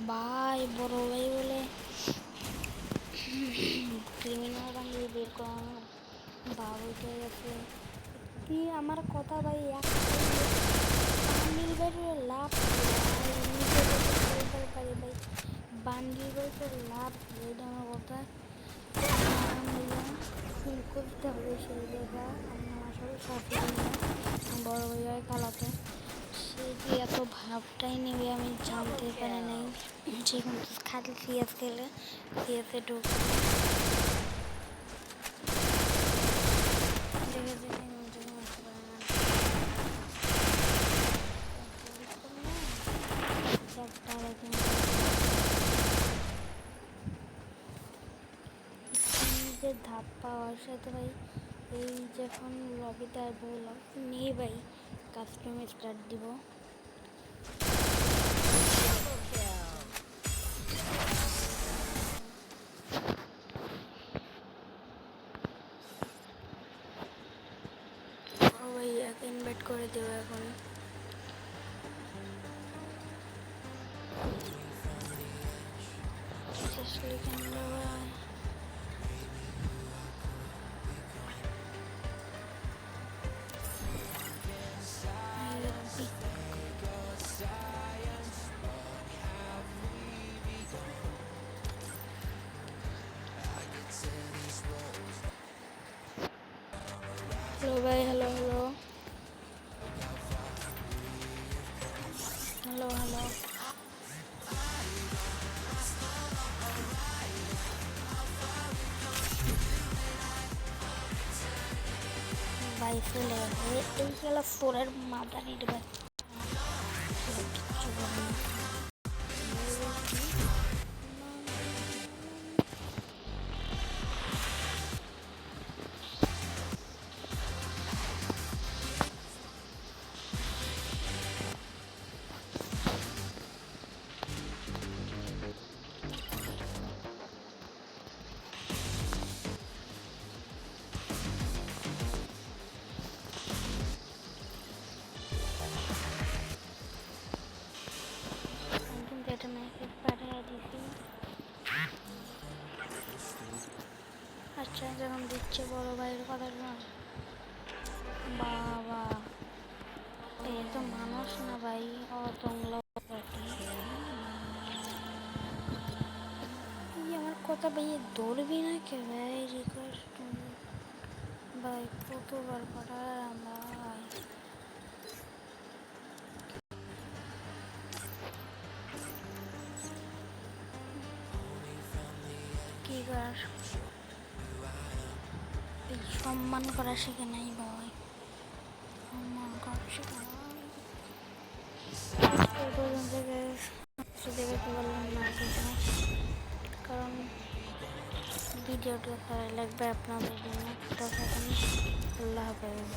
ভাই বড় ভাই বলে। ক্রিমিনাল বানিয়ে বের করানো ভাব উঠে গেছে। কি আমার কথা ভাই? এক লাভ ভাই, ভাই। বান্ডিল বের লাভ এটা আমার কথা। করতে হবে সেই জায়গা। আমি আমার সাথে বড় ভাইয়া খালাতো যে এত ভাবটাই নেবে আমি জানতে পারি নাই। যে কিন্তু খালি সিএস ঢুক। যে ধাপ পাওয়ার সাথে ভাই, এই যখন লবিতে আসব লবি নিয়ে ভাই কাস্টম স্টার্ট দিব। একে ইনভাইট করে দেবো এখন শেষলি কেন ভাই হ্যালো হ্যালো হ্যালো ভাই ফুলে এই খেলা ফোরের নিতে ভাই আচ্ছা যখন দিচ্ছে বড় ভাইয়ের কথা বাবা এ তো মানুষ না ভাই অতংলা আমার কথা ভাই ধরবি না কে ভাই রিকোয়েস্ট ভাই, কতবার পাঠালাম ভাই। কি করার? সম্মান করা শিখে নাই ভাই। সম্মান করা শিখে কারণ ভিডিওটা ভালো লাগবে আপনাদের জন্য। আল্লাহ হাফেজ।